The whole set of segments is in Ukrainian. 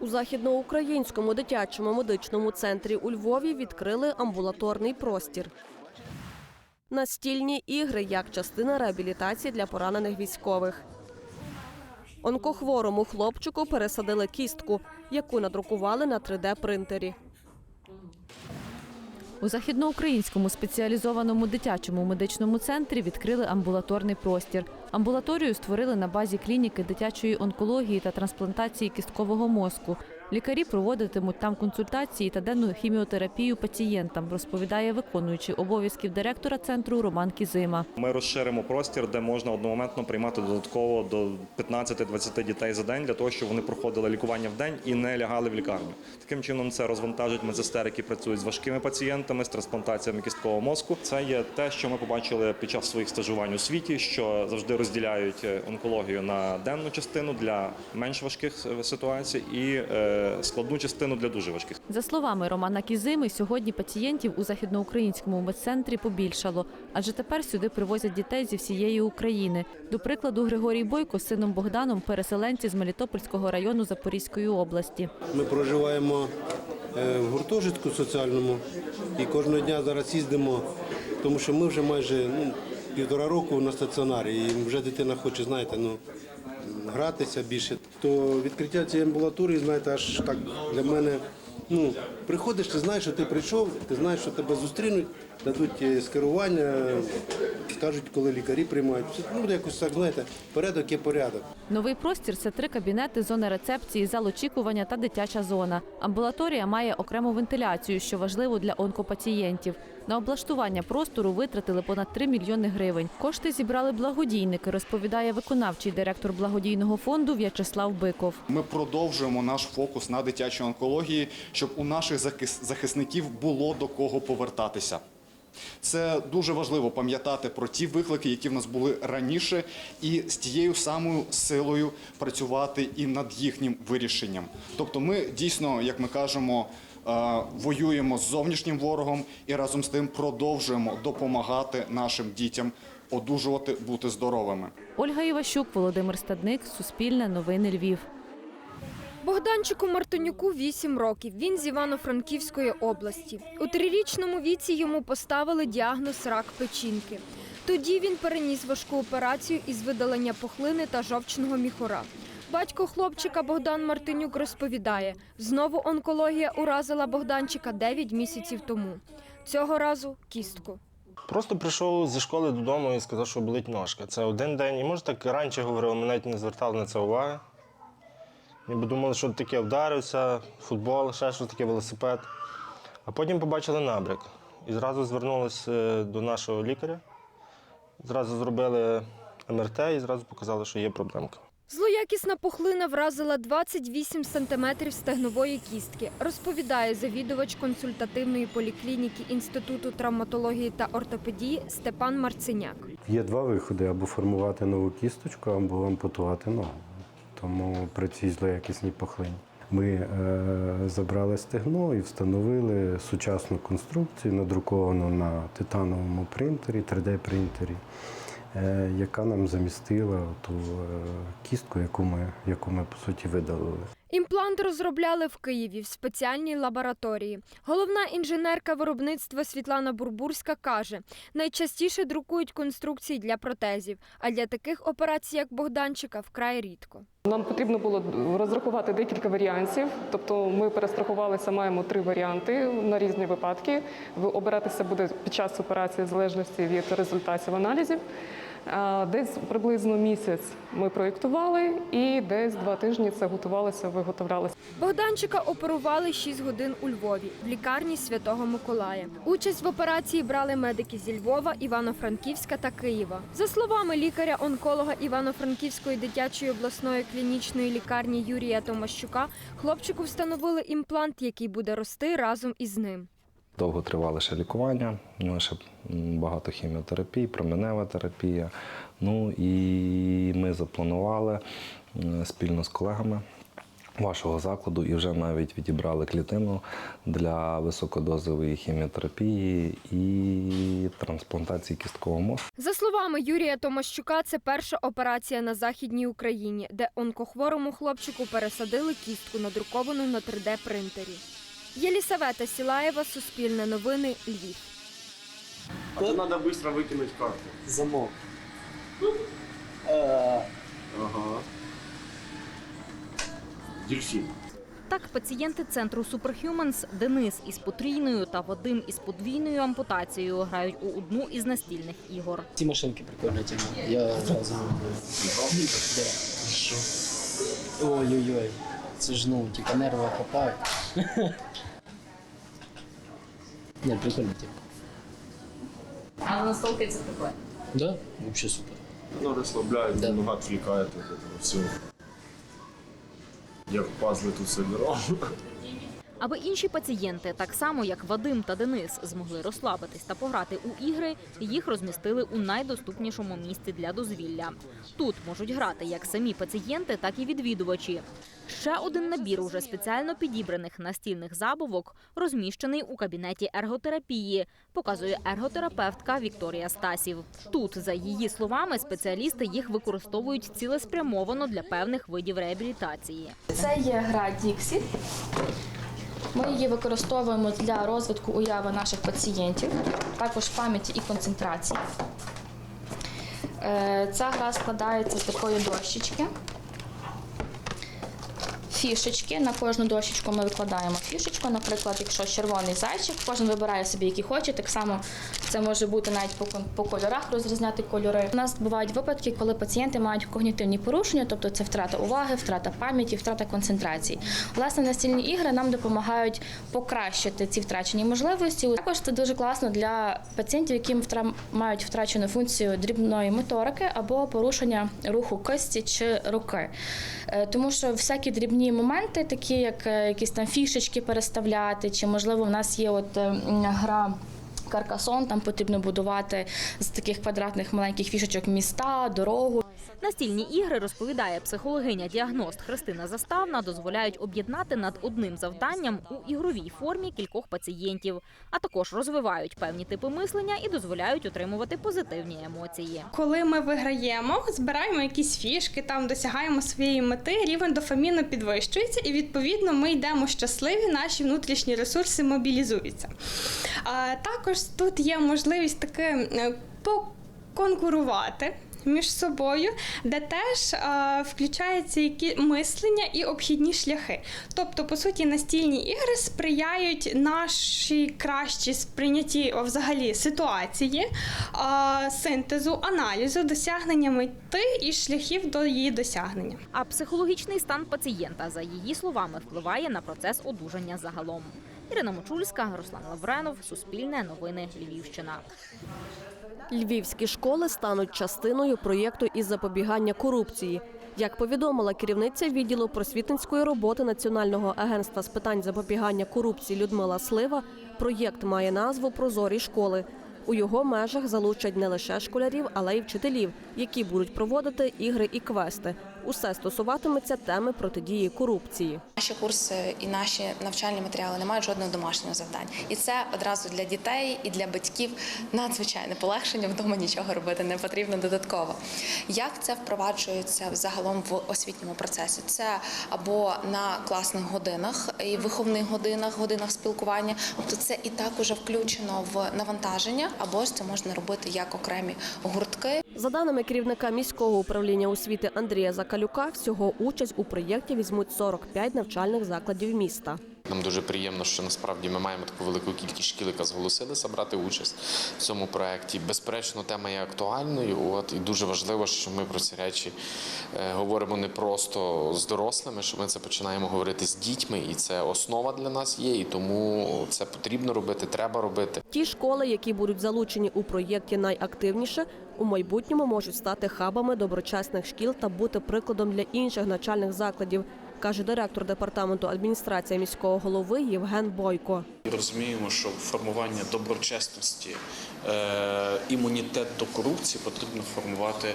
У західноукраїнському дитячому медичному центрі у Львові відкрили амбулаторний простір. Настільні ігри як частина реабілітації для поранених військових. Онкохворому хлопчику пересадили кістку, яку надрукували на 3D-принтері. У західноукраїнському спеціалізованому дитячому медичному центрі відкрили амбулаторний простір. Амбулаторію створили на базі клініки дитячої онкології та трансплантації кісткового мозку. Лікарі проводитимуть там консультації та денну хіміотерапію пацієнтам, розповідає виконуючий обов'язків директора центру Роман Кізима. Ми розширимо простір, де можна одномоментно приймати додатково до 15-20 дітей за день для того, щоб вони проходили лікування в день і не лягали в лікарню. Таким чином це розвантажить медсестер, які працюють з важкими пацієнтами, з трансплантаціями кісткового мозку. Це є те, що ми побачили під час своїх стажувань у світі, що завжди розділяють е, онкологію на денну частину для менш важких е, ситуацій і е, складну частину для дуже важких. За словами Романа Кізими, сьогодні пацієнтів у західноукраїнському медцентрі побільшало, адже тепер сюди привозять дітей зі всієї України. До прикладу, Григорій Бойко з сином Богданом переселенці з Мелітопольського району Запорізької області. Ми проживаємо е, в гуртожитку соціальному і кожного дня зараз їздимо, тому що ми вже майже ну, півтора року на стаціонарі, і вже дитина хоче, знаєте, ну, гратися більше. То відкриття цієї амбулаторії, знаєте, аж так для мене. Ну, приходиш, ти знаєш, що ти прийшов, ти знаєш, що тебе зустрінуть, дадуть е, скерування, скажуть, коли лікарі приймають. Ну, якось так, знаєте, порядок є порядок. Новий простір це три кабінети, зона рецепції, зал очікування та дитяча зона. Амбулаторія має окрему вентиляцію, що важливо для онкопацієнтів. На облаштування простору витратили понад 3 мільйони гривень. Кошти зібрали благодійники, розповідає виконавчий директор благодійного фонду В'ячеслав Биков. Ми продовжуємо наш фокус на дитячій онкології, щоб у наших захисників було до кого повертатися. Це дуже важливо пам'ятати про ті виклики, які в нас були раніше, і з тією самою силою працювати і над їхнім вирішенням. Тобто, ми дійсно, як ми кажемо, е, воюємо з зовнішнім ворогом і разом з тим продовжуємо допомагати нашим дітям одужувати, бути здоровими. Ольга Іващук, Володимир Стадник, Суспільне, Новини Львів. Богданчику Мартинюку 8 років. Він з Івано-Франківської області. У трирічному віці йому поставили діагноз рак печінки. Тоді він переніс важку операцію із видалення пухлини та жовчного міхура. Батько хлопчика Богдан Мартинюк розповідає, знову онкологія уразила Богданчика 9 місяців тому. Цього разу кістку. Просто прийшов зі школи додому і сказав, що болить ножка. Це один день. І може так раніше говорив, ми навіть не звертали на це уваги. Ніби думали, що таке вдарився, футбол, ще щось таке велосипед. А потім побачили набряк. І зразу звернулися е, до нашого лікаря. Зразу зробили МРТ і зразу показали, що є проблемка. Злоякісна пухлина вразила 28 сантиметрів стегнової кістки, розповідає завідувач консультативної поліклініки Інституту травматології та ортопедії Степан Марциняк. Є два виходи: або формувати нову кісточку, або ампутувати ногу. Тому при цій злоякісній пухлині. Ми е, забрали стегно і встановили сучасну конструкцію, надруковану на титановому принтері, 3D-принтері, е, яка нам замістила ту е, кістку, яку ми, яку ми по суті видалили. Імплант розробляли в Києві в спеціальній лабораторії. Головна інженерка виробництва Світлана Бурбурська каже, найчастіше друкують конструкції для протезів, а для таких операцій, як Богданчика, вкрай рідко. Нам потрібно було розрахувати декілька варіантів. Тобто ми перестрахувалися, маємо три варіанти на різні випадки. Ви- Обиратися буде під час операції в залежності від результатів аналізів. А, Десь приблизно місяць ми проєктували, і десь два тижні це готувалося, виготовлялося. Богданчика оперували 6 годин у Львові в лікарні Святого Миколая. Участь в операції брали медики зі Львова, Івано-Франківська та Києва. За словами лікаря-онколога Івано-Франківської дитячої обласної клінічної лікарні Юрія Томащука, хлопчику встановили імплант, який буде рости разом із ним. Довго тривало ще лікування, у ще багато хіміотерапії, променева терапія. Ну і ми запланували спільно з колегами вашого закладу і вже навіть відібрали клітину для високодозової хіміотерапії і трансплантації кісткового мозку. За словами Юрія Томащука, це перша операція на західній Україні, де онкохворому хлопчику пересадили кістку, надруковану на 3D принтері. Єлісавета Сілаєва, Суспільне новини, Львів. А то треба швидко викинути карту. Замок. Так, пацієнти центру Superhumans Денис із потрійною та Вадим із подвійною ампутацією грають у одну із настільних ігор. Ці машинки прикольні тема. Я одразу Де? Ой-ой-ой. Це ж ну, типа нерви хапають. Ні, прикольно тема. А настільки це таке? Да? Вообще супер. Оно расслабляет, Да. нога отвлекает от этого всего. Як пазли тут собирав. Аби інші пацієнти, так само як Вадим та Денис, змогли розслабитись та пограти у ігри, їх розмістили у найдоступнішому місці для дозвілля. Тут можуть грати як самі пацієнти, так і відвідувачі. Ще один набір уже спеціально підібраних настільних забавок розміщений у кабінеті ерготерапії, показує ерготерапевтка Вікторія Стасів. Тут, за її словами, спеціалісти їх використовують цілеспрямовано для певних видів реабілітації. Це є гра Dixit. Ми її використовуємо для розвитку уяви наших пацієнтів, також пам'яті і концентрації. Е, Ця гра складається з такої дощечки. Фішечки. На кожну дощечку ми викладаємо фішечку. Наприклад, якщо червоний зайчик, кожен вибирає собі, який хоче. Так само це може бути навіть по, по кольорах розрізняти кольори. У нас бувають випадки, коли пацієнти мають когнітивні порушення, тобто це втрата уваги, втрата пам'яті, втрата концентрації. Власне, настільні ігри нам допомагають покращити ці втрачені можливості. Також це дуже класно для пацієнтів, які мають втрачену функцію дрібної моторики або порушення руху кисті чи руки. Е, Тому що всякі дрібні моменти, такі як е, якісь там фішечки переставляти, чи можливо в нас є от е, гра. Каркасон там потрібно будувати з таких квадратних маленьких фішечок міста, дорогу. Настільні ігри, розповідає психологиня-діагност Христина Заставна, дозволяють об'єднати над одним завданням у ігровій формі кількох пацієнтів, а також розвивають певні типи мислення і дозволяють отримувати позитивні емоції. Коли ми виграємо, збираємо якісь фішки, там досягаємо своєї мети, рівень дофаміну підвищується, і відповідно ми йдемо щасливі, наші внутрішні ресурси мобілізуються. А також тут є можливість таки е, поконкурувати. Між собою, де теж е, включаються які мислення і обхідні шляхи. Тобто, по суті, настільні ігри сприяють нашій кращій сприйнятті взагалі ситуації, е, синтезу, аналізу, досягнення мети і шляхів до її досягнення. А психологічний стан пацієнта, за її словами, впливає на процес одужання загалом. Ірина Мочульська, Руслан Лавренов, Суспільне новини Львівщина. Львівські школи стануть частиною проєкту із запобігання корупції. Як повідомила керівниця відділу просвітницької роботи Національного агентства з питань запобігання корупції Людмила Слива, проєкт має назву Прозорі школи. У його межах залучать не лише школярів, але й вчителів, які будуть проводити ігри і квести. Усе стосуватиметься теми протидії корупції. Наші курси і наші навчальні матеріали не мають жодного домашнього завдання. І це одразу для дітей і для батьків надзвичайне полегшення. Вдома нічого робити не потрібно додатково. Як це впроваджується загалом в освітньому процесі? Це або на класних годинах і виховних годинах, годинах спілкування. Тобто це і так уже включено в навантаження, або ж це можна робити як окремі гуртки. За даними керівника міського управління освіти Андрія Закалюка, всього участь у проєкті візьмуть 45 навчальних закладів міста. Нам дуже приємно, що насправді ми маємо таку велику кількість шкіл, яка зголосилися брати участь в цьому проєкті. Безперечно, тема є актуальною. От і дуже важливо, що ми про ці речі е, говоримо не просто з дорослими, що ми це починаємо говорити з дітьми, і це основа для нас є. І тому це потрібно робити, треба робити. Ті школи, які будуть залучені у проєкті найактивніше, у майбутньому можуть стати хабами доброчесних шкіл та бути прикладом для інших навчальних закладів. Каже директор департаменту адміністрації міського голови Євген Бойко. Розуміємо, що формування доброчесності, е, імунітет до корупції потрібно формувати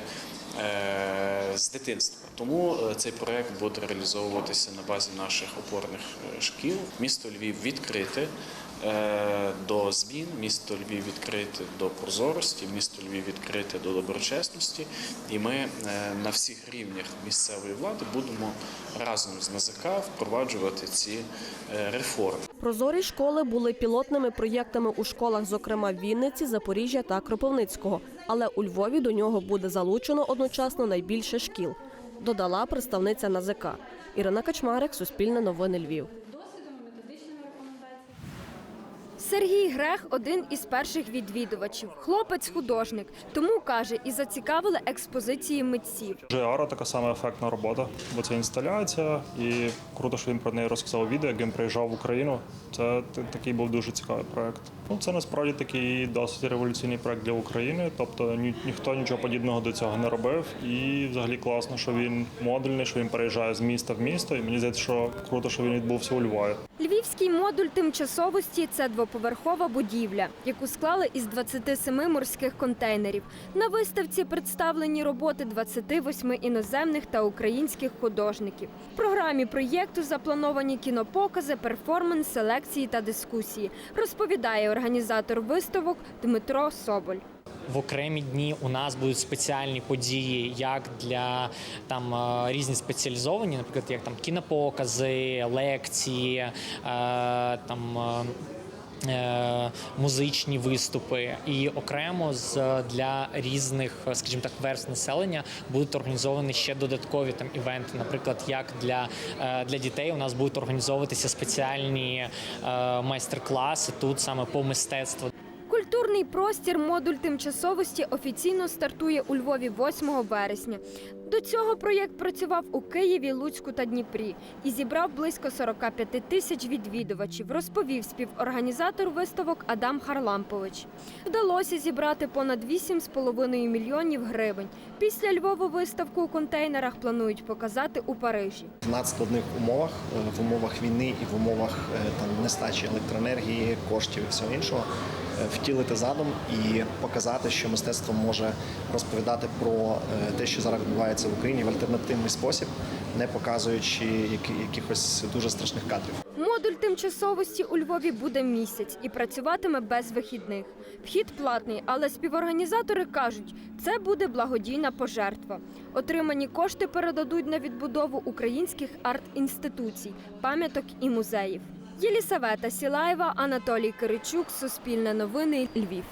е, з дитинства. Тому е, цей проект буде реалізовуватися на базі наших опорних е, шкіл. Місто Львів відкрите е, до змін, місто Львів відкрите до прозорості, місто Львів відкрите до доброчесності. І ми на всіх рівнях місцевої влади будемо разом з НАЗК впроваджувати ці реформи. Прозорі школи були пілотними проєктами у школах, зокрема Вінниці, Запоріжжя та Кропивницького. Але у Львові до нього буде залучено одночасно найбільше шкіл, додала представниця НАЗК. Ірина Качмарик, Суспільне новини Львів. Сергій Грех один із перших відвідувачів. Хлопець художник, тому каже, і зацікавили експозиції митців. Жеара така сама ефектна робота, бо це інсталяція, і круто, що він про неї розказав у відео, як він приїжджав в Україну. Це такий був дуже цікавий проект. Ну, це насправді такий досить революційний проект для України. Тобто ні, ніхто нічого подібного до цього не робив. І взагалі класно, що він модульний, що він переїжджає з міста в місто. І мені здається, що круто, що він відбувся у Львові. Львівський модуль тимчасовості це двоповерхова будівля, яку склали із 27 морських контейнерів. На виставці представлені роботи 28 іноземних та українських художників. В програмі проєкту заплановані кінопокази, перформанс, селекції та дискусії, розповідає організатор виставок Дмитро Соболь. В окремі дні у нас будуть спеціальні події, як для там е, різні спеціалізовані, наприклад, як там кінопокази, лекції, е, там. Е, Музичні виступи і окремо з для різних, скажімо так, верст населення будуть організовані ще додаткові там івенти. Наприклад, як для, е, для дітей у нас будуть організовуватися спеціальні е, майстер-класи тут саме по мистецтву. Культурний простір модуль тимчасовості офіційно стартує у Львові 8 вересня. До цього проєкт працював у Києві, Луцьку та Дніпрі і зібрав близько 45 тисяч відвідувачів, розповів співорганізатор виставок Адам Харлампович. Вдалося зібрати понад 8,5 мільйонів гривень. Після Львова виставку у контейнерах планують показати у Парижі. в надскладних умовах, е, в умовах війни і в умовах е, там нестачі електроенергії, коштів і всього іншого, втілити задум і показати, що мистецтво може розповідати про е, те, що зараз відбувається в Україні в альтернативний спосіб, не показуючи якихось дуже страшних кадрів. Модуль тимчасовості у Львові буде місяць і працюватиме без вихідних. Вхід платний, але співорганізатори кажуть, це буде благодійна пожертва. Отримані кошти передадуть на відбудову українських арт-інституцій, пам'яток і музеїв. Єлісавета Сілаєва, Анатолій Киричук, Суспільне новини, Львів.